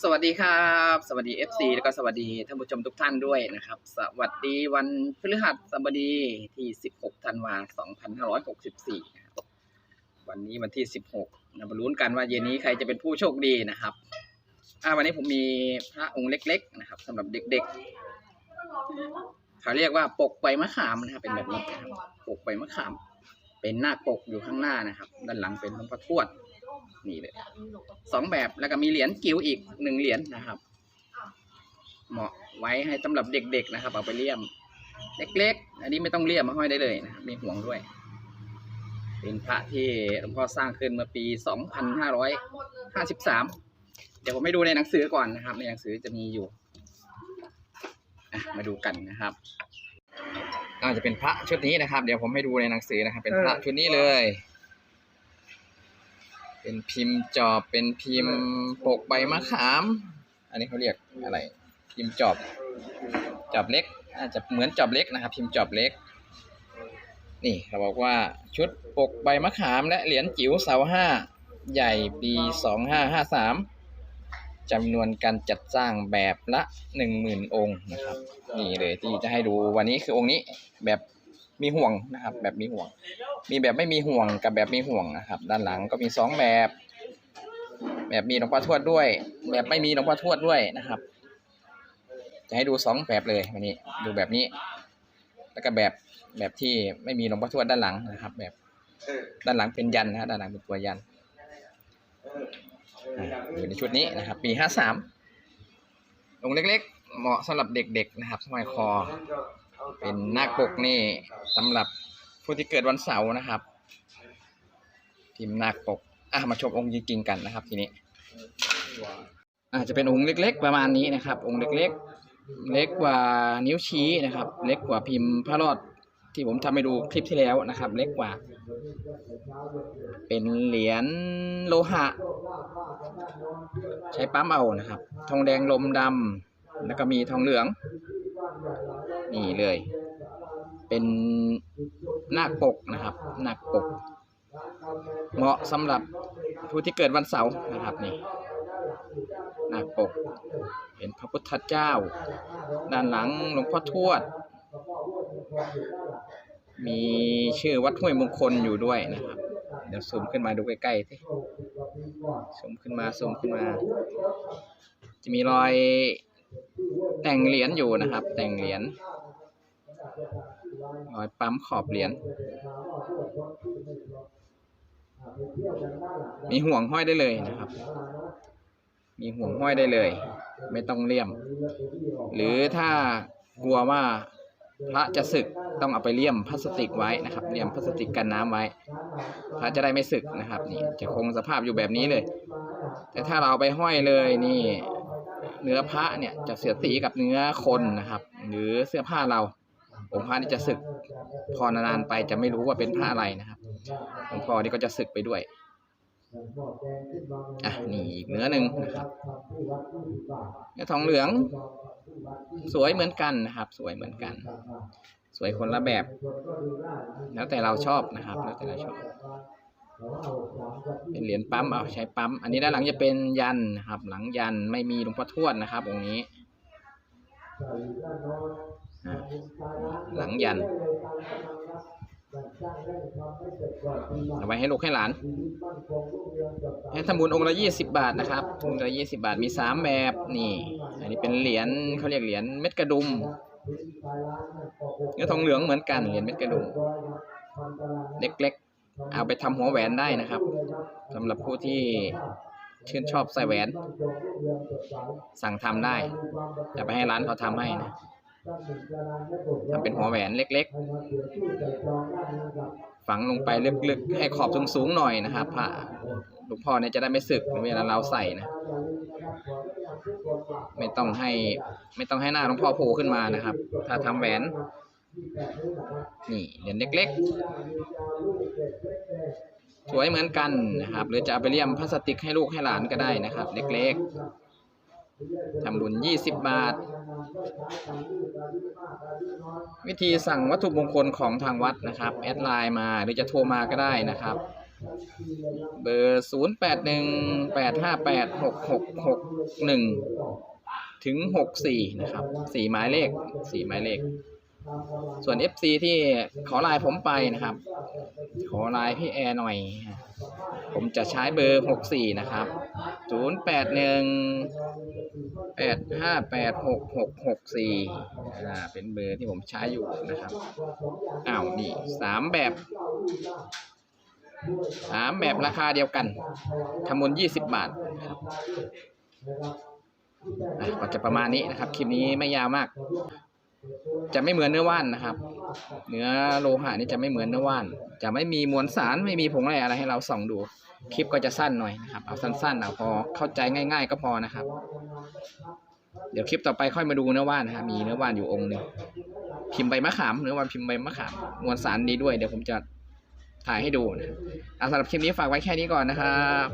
สวัสดีครับ สวัสดี FC แล้วก็สวัสดีท่านผู้ชมทุกท่านด้วยนะครับ สวัสดีวันพฤหัสบดีที่ 16 ธันวาคม 2564นะครับวันนี้วันที่ 16นะมาลุ้นกันว่าเย็นนี้ใครจะเป็นผู้โชคดีนะครับอ่าวันนี้ผมมีพระองค์เล็ก ๆ นะครับสำหรับเด็กๆเขาเรียกว่าปกใบมะขามนะครับเป็นแบบนี้นะครับปกใบมะขาม เป็นหน้าปกอยู่ข้างหน้านะครับ ด้านหลังเป็นหลวงพ่อทวด นี่เลยสองแบบแล้วก็มีเหรียญกิ๋วอีกหนึ่งเหรียญนะครับ เหมาะไว้ให้สำหรับเด็กๆนะครับ เอาไปเลี่ยม เล็กๆ อันนี้ไม่ต้องเลี่ยมมาห้อยได้เลยนะครับมีห่วงด้วย เป็นพระที่หลวงพ่อสร้างขึ้นเมื่อปี2553เดี๋ยวผมให้ดูในหนังสือก่อนนะครับ ในหนังสือจะมีอยู่มาดูกันนะครับก็จะเป็นพระชุดนี้นะครับ เดี๋ยวผมให้ดูในหนังสือนะครับ เป็นพระชุดนี้เลย เป็นพิมพ์จอบเป็นพิมพ์ปกใบมะขาม อันนี้เขาเรียกอะไร พิมพ์จอบจอบเล็ก อาจจะเหมือนจอบเล็กนะครับ พิมพ์จอบเล็ก นี่เขาบอกว่าชุดปกใบมะขามและเหรียญจิ๋วเสาห้าใหญ่ปีสองห้าห้าสามจำนวนการจัดสร้างแบบละหนึ่งหมื่นองค์นะครับ นี่เลยที่จะให้ดูวันนี้คือองค์นี้แบบ มีห่วงนะครับ แบบมีห่วง มีแบบไม่มีห่วงกับแบบมีห่วงนะครับ ด้านหลังก็มีสองแบบ แบบมีหลวงพ่อทวดด้วย แบบไม่มีหลวงพ่อทวดด้วยนะครับ จะให้ดูสองแบบเลยวันนี้ ดูแบบนี้ แล้วก็แบบแบบที่ไม่มีหลวงพ่อทวดด้านหลังนะครับ แบบด้านหลังเป็นยันนะด้านหลังเป็นตัวยันอยู่ในชุดนี้นะครับ ปีห้าสามองเล็กๆ เหมาะสำหรับเด็กๆนะครับห้อยคอ เป็นหน้าปกนี่สำหรับผู้ที่เกิดวันเสาร์นะครับพิมหน้าปกอะมาชมองค์จริงๆกันนะครับ ทีนี้อาจจะเป็นองค์เล็ก ๆ ประมาณนี้นะครับ องค์เล็กๆ เล็กกว่านิ้วชี้นะครับ เล็กกว่าพิมพ์พระรอดที่ผมทำให้ดูคลิปที่แล้วนะครับ เล็กกว่า เป็นเหรียญโลหะ ใช้ปั๊มเอานะครับ ทองแดงลมดำแล้วก็มีทองเหลือง นี่เลย เป็นหน้าปกนะครับ หน้าปก เหมาะสำหรับผู้ที่เกิดวันเสาร์นะครับนี่หน้าปกเป็นพระพุทธเจ้า ด้านหลังหลวงพ่อทวด มีชื่อวัดห้วยมงคลอยู่ด้วยนะครับเดี๋ยวซูมขึ้นมาดูใกล้ๆสิซูมขึ้นมาซูมขึ้นมา จะมีรอยแต่งเหรียญอยู่นะครับ แต่งเหรียญ รอยปั๊มขอบเหรียญ มีห่วงห้อยได้เลยนะครับ มีห่วงห้อยได้เลย ไม่ต้องเลี่ยม หรือถ้ากลัวว่าพระจะสึกต้องเอาไปเลี่ยมพลาสติกไว้นะครับเลี่ยมพลาสติกกันน้ำไว้ พระจะได้ไม่สึกนะครับ นี่จะคงสภาพอยู่แบบนี้เลย แต่ถ้าเราเอาไปห้อยเลยนี่ เนื้อพระเนี่ยจะเสียสีกับเนื้อคนนะครับ หรือเสื้อผ้าเรา องค์พระนี่จะสึกพอนานๆไปจะไม่รู้ว่าเป็นผ้าอะไรนะครับหลวงพ่อนี่ก็จะสึกไปด้วยอะนี่อีกเนื้อหนึ่งนะครับเนื้อทองเหลือง สวยเหมือนกันนะครับ สวยเหมือนกัน สวยคนละแบบ แล้วแต่เราชอบนะครับ แล้วแต่เราชอบ เป็นเหรียญปั๊มเอาใช้ปั๊ม อันนี้ด้านหลังจะเป็นยันนะครับ หลังยันไม่มีหลวงพ่อทวดนะครับองค์นี้ หลังยัน เอาไว้ให้ลูกให้หลาน ให้ทำบุญองค์ละยี่สิบาทนะครับองค์ละยี่สิบาทมีสามแบบนี่ อันนี้เป็นเหรียญเขาเรียกเหรียญเม็ดกระดุมเนื้อทองเหลืองเหมือนกันเหรียญเม็ดกระดุมเล็กๆ เอาไปทำหัวแหวนได้นะครับสำหรับผู้ที่ชื่นชอบใส่แหวน สั่งทำได้ จะไปให้ร้านเขาทำให้นะ ทำเป็นหัวแหวนเล็กๆ ฝังลงไปลึกๆ ให้ขอบสูงๆหน่อยนะครับผ้าหลวงพ่อเนี่ยจะได้ไม่สึกเวลาเราใส่นะ ไม่ต้องให้ไม่ต้องให้หน้าหลวงพ่อโผล่ขึ้นมานะครับ ถ้าทำแหวน นี่เหรียญเล็กๆ สวยเหมือนกันนะครับ หรือจะเอาไปเลี่ยมพลาสติกให้ลูกให้หลานก็ได้นะครับ เล็กๆทำบุญยี่สิบบาท วิธีสั่งวัตถุมงคลของทางวัดนะครับ แอดไลน์มาหรือจะโทรมาก็ได้นะครับ เบอร์ศูนย์แปดหนึ่งแปดห้าแปดหกหกหกหนึ่งถึงหกสี่นะครับสี่หมายเลขสี่หมายเลข ส่วน FC ที่ขอไลน์ผมไปนะครับ ขอไลน์พี่แอร์หน่อย ผมจะใช้เบอร์ 64 นะครับ 081 858 6664อ่าเป็นเบอร์ที่ผมใช้อยู่นะครับอ้าวนี่สามแบบสามแบบราคาเดียวกันคำนวณ20บาทนะครับอะก็จะประมาณนี้นะครับ คลิปนี้ไม่ยาวมาก จะไม่เหมือนเนื้อว่านนะครับ เนื้อโลหะนี่จะไม่เหมือนเนื้อว่าน จะไม่มีมวลสารไม่มีผงอะไรอะไรให้เราส่องดู คลิปก็จะสั้นหน่อยนะครับ เอาสั้นๆเอาพอเข้าใจง่าย ๆ ก็พอนะครับ เดี๋ยวคลิปต่อไปค่อยมาดูเนื้อว่านนะครับมีเนื้อว่านอยู่องค์หนึ่งพิมพ์ใบมะขามเนื้อว่านพิมพ์ใบมะขามมวลสารดีด้วยเดี๋ยวผมจะถ่ายให้ดูนะเอาสำหรับคลิปนี้ฝากไว้แค่นี้ก่อนนะครับ